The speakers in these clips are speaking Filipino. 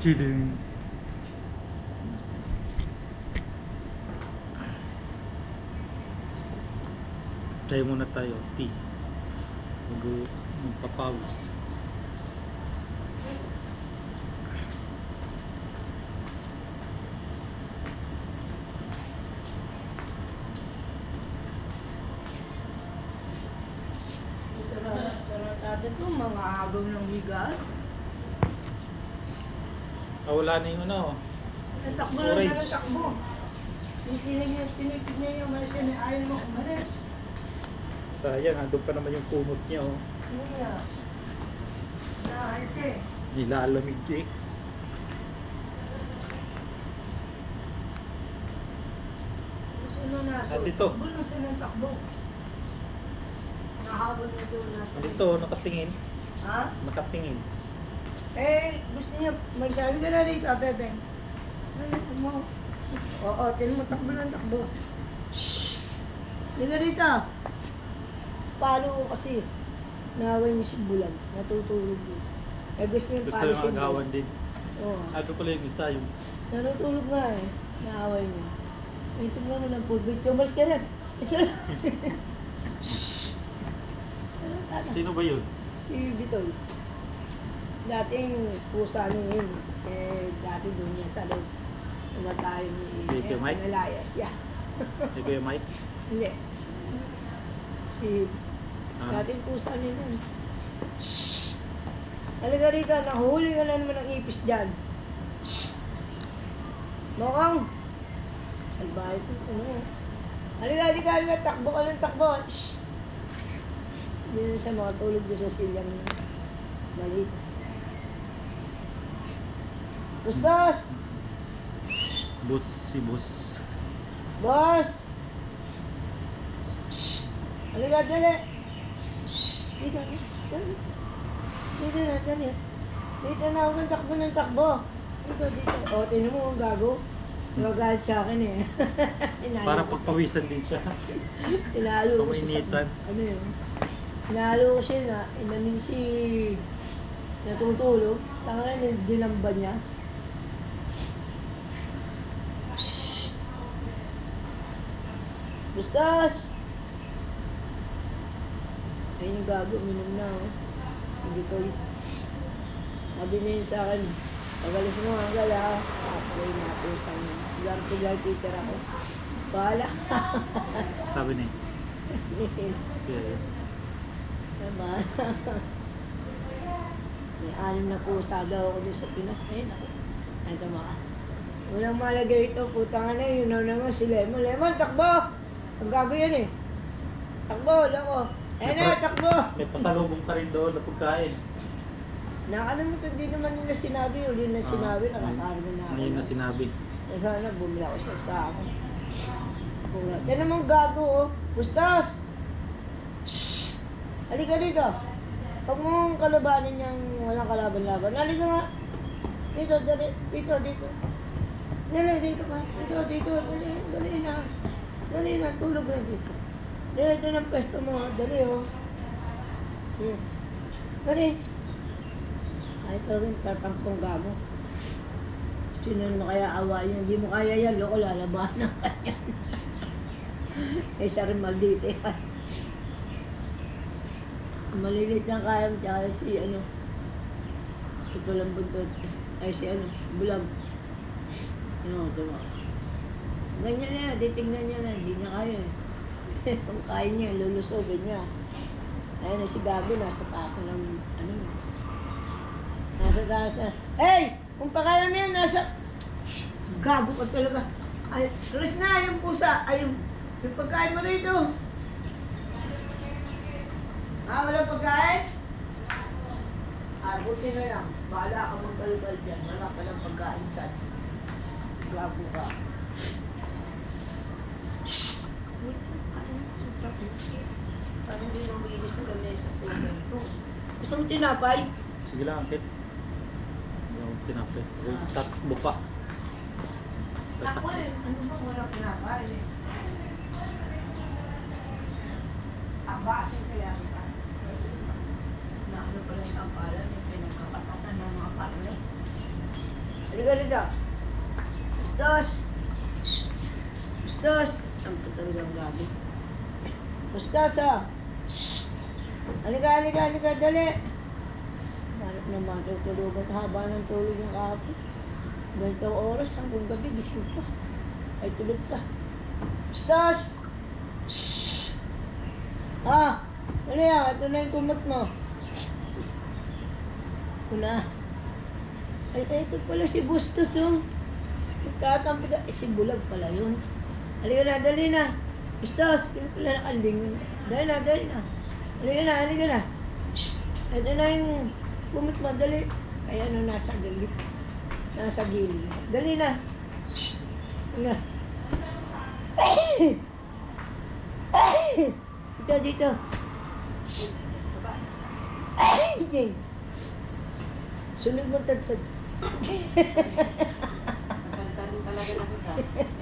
Chilling. Tayo muna tayo, tea. Mag magpapawis. Tarantado to, mga agaw ng bigal. Ah, wala na yung ano. Natakbo lang Orange. siya ng takbo. Tinitingnan niya, tinitingnan niya, umalis siya, ayaw mo umalis. Sayang, andun pa naman yung kumot niya. Oh. Niya? Naalis siya eh. Nilalamig eh. Sino nasa? Ah, dito. Takbo lang siya ng takbo. Nahabol na siya nasa. Dito, nakatingin. Ha? Nakatingin. Eh, gusto niya, magsali ka na rito, Bebe. Ano mo? Oo, tinan mo, takbo lang, takbo. Shhh! Hindi ka rito. Palo ko kasi. Naway niya si Bulag. Natutulog yun. Eh, gusto niya Gusto palo yung si agawan din. Oo. Ano pala yung isa, yung Natutulog nga eh. Naaway niya. Tignan mo ng full video. Umalis ka rin. Shhh! Ano, tata? Sino ba yun? Si Bitol. Dating pusa niya yun. Eh, dati doon yan sa loob. Tumatayo ni Dito, eh, Mike? Analayas. Yeah. Di ba yung Mike? Hindi. Si, Ah, dating pusa niya yun. Shhh! Halika rito, nahuli ka na naman ng ipis dyan. Shhh! Mokang! Albahay ko, ano? Halika, halika, halika, takbo ka ng takbo. Shhh! Hindi na siya makatulog doon sa silyang maliit. Bustos! bus, si bus. Boss! Halika, dali! Dito, dali. Dito na, dali. Dito na ako ng takbo ng takbo. Dito, dito. O, tinan mo, ang gago. Nagagalit sa akin eh. Para pagpawisan din siya. Inalo ko siya sa... Ano yun? Inalo ko siya na, inanin si... Natutulog. Tanga na, dinamba niya. Bustas! Ayun yung gago, minum na oh. Hindi ko Sabi niya yun sa akin, pagalis mo ang gala, tapos na po sa akin. Bilang pilang teacher ako. Bahala. Sabi niya. Yeah. Diba? May anim na pusa daw ako doon sa Pinas. Ayun ako. Ito mga. Walang malagay ito. Putang na yun. Yun naman si Lemon. Lemon, takbo! Ang gago yan eh. Takbo, lako. Ayun na, takbo! May pasalubong pa rin doon na pagkain. Nakalimutan din naman nila sinabi. Uli na sinabi. Nakakarga na ako. Ngayon na sinabi. Eh, sana bumili ako sa sa akin. Yan naman gago oh. Bustos! Shhh! Halika dito. Huwag mong kalabanin yung walang kalaban-laban. Halika nga. Dito, dali. Dito, dito. Dali, dito ka. Dito, dito. Dali, dali na. Dali na. Tulog na dito. Dali, dali ang pwesto mo. Dali oh. Hmm. Dali. Kahit pa rin tatangkong gago. Sino naman kaya awayin? Hindi mo kaya yan, loko lalabanan ka yan. eh, siya rin maldito yan. Malilit lang kaya mo, tsaka si ano, ito lang buntot. Ay, si ano, bulag. Ano, mo. Ganyan na, titignan niya na, hindi niya kaya eh. Kung kaya niya, lulusogin niya. Ayun na si Gago, nasa taas na ng, ano, nasa taas na. Hey! Kung pakalam yan, nasa... Gago ka talaga. Ay, Chris na, yung pusa. Ay, yung, yung pagkain mo rito. Ah, wala pagkain? Ah, buti na lang. Bahala ka magbalbal dyan. Wala pa lang pagkain dyan. Gago ka. Shhh! Wait, ano? Parang hindi mabilis sa lamesa sa tubig ko. Gusto mo tinapay? Sige lang, Kit. Yung tinapit. Takbo pa. Ako eh, ano ba wala pinapay eh. Ang baso kaya kita. Na ano pala yung kampalan, yung pinagkapatasan ng mga parle. Halika rito. Shh. Bustos. Ang talagang gabi. Bustos ah. Shh. Halika, halika, halika, dali. Bakit naman tutulugan haba ng tulog ng kahapon? Ganitong oras hanggang gabi, gising pa. Ay tulog pa. Bustos! Shh! Ah! Ano yan? Ito na yung kumot mo. Ito na. Ay, ay, ito pala si Bustos, oh. Nagkakampi ka. Eh, si Bulag pala yun. Halika na, dali na. Bustos, kaya pala nakalingon. Dali na, dali na. Halika na, halika na. Shh! Ito na yung kumot mo, dali. Ay, ano, nasa gilid. Nasa gilid. Dali na. Shh! Halika. Ay! Ay! Dito, dito. Shh! Ay! Jay! Sunod mo tagtag. Kanta rin talaga na kita.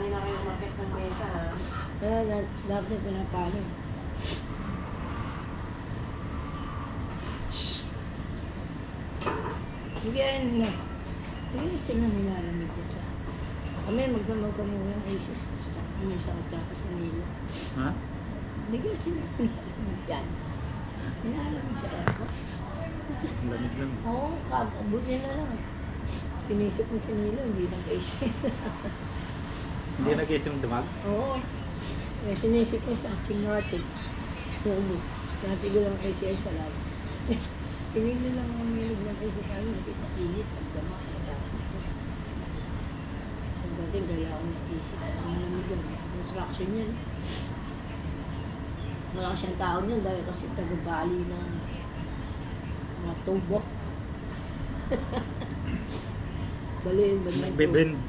Nasanay na kayo umakit ng mesa, ha? Ah, na, dapat na pinapalo. Shh! Bigyan na. Bigyan sila nilalamig ko sa... Kami magdamaw kami ng ISIS sa kami sa Otaka sa Milo. Ha? Bigyan sila nilalamig dyan. Nilalamig sa airport. Ang lamig lang. Oo, kakabot niya na lang. Sinisip mo si Milo, hindi nag-isip. Hindi nag-isim dumag? Oo. Eh, sinisip ko sa ating natin. Oo. Dati ko lang kasi ay sa lab. Pinili lang ang milig ng kasi sa amin kasi sa init at dama. Ang dating kailangan ng isip. Ang malamig yan. Construction yan. Wala siyang tao niyan dahil kasi taga-bali ng mga tubo. Balin, balin. Nagbibend.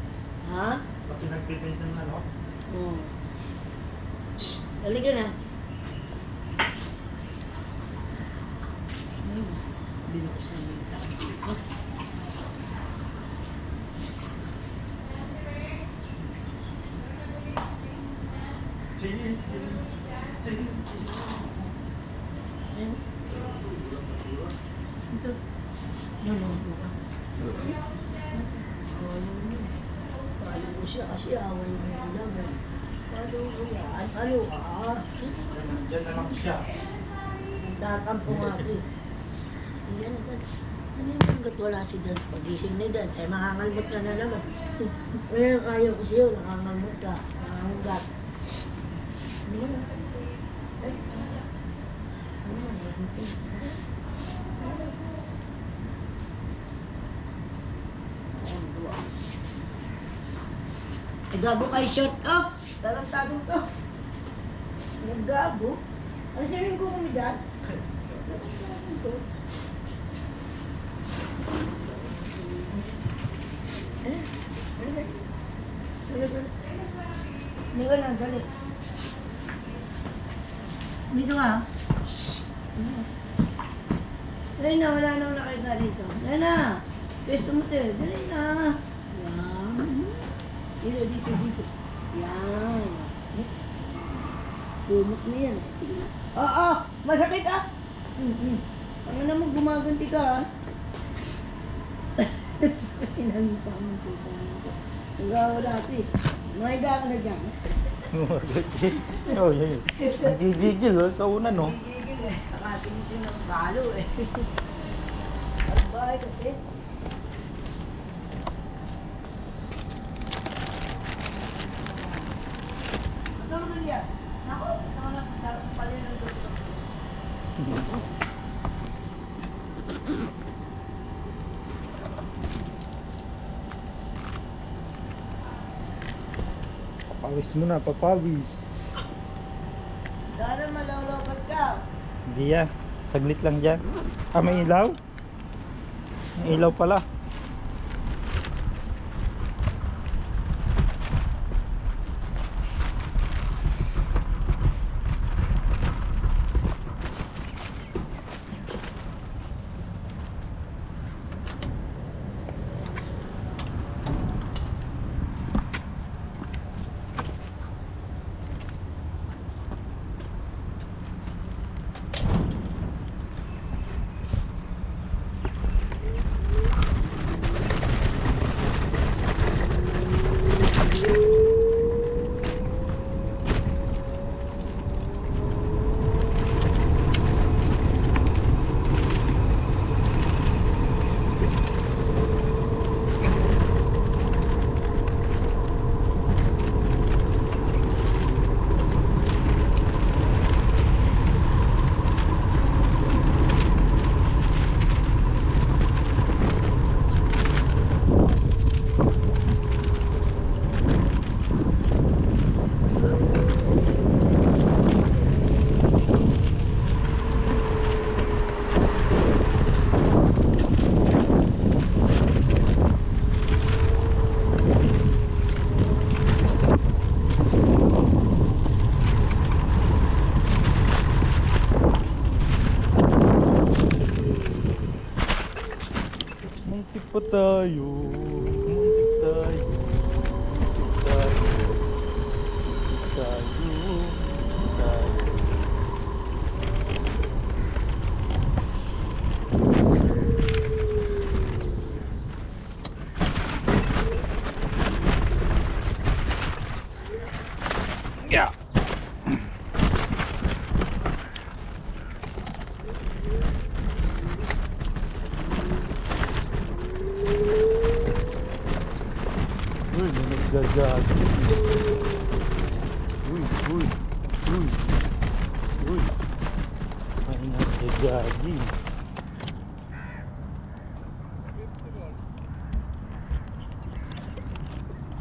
Ha? Pati nagbibend ng ano? Oo. Halika na. Hmm. Binuksan yung tao. Ayun. Ito. Nanonood ka. Ano yun? Paano mo siya kasi away mo yung laban. Paano mo yan? Ano ka? Diyan na lang siya. Tatampo nga ito eh. Yan ka. Ano yung hanggat wala si Dad? Pagising ni Dad, ay makangalmot ka na naman. Ngayon ayaw ko sa'yo, nakangalmot ka. Nakangalmot. Ano yun? Ay. Ano yun? Ayan, dua. Eh, gago kay short up. Talantado to. Naggago. Ano siya? Eh, ano ba? Ano ba? Hindi ka na, dali. Dito ka. Dali na, wala nakita dito. Dali na. Mo tayo. Dali na. Yan. Dito, dito, dito. Yan. Tumot na yan. Sige na. Ah, ah! Masakit ah! Hmm, hmm. Ano naman gumaganti ka ah? Ang puta mo. Nagawa dati. Mahiga ka na dyan. oh, yun. Ang gigigil oh, sa una no. Gigigil eh. Nakatingin siya ng balo eh. Ang bahay kasi. Ano naman yan? Ako, ako na sa pala ng doktor. Papawis mo na, papawis. Sana malawlapat ka. Hindi yan. Saglit lang dyan. Ah, may ilaw? May ilaw pala. May nagja-jogging. Uy, uy, uy. Uy. May nagja-jogging.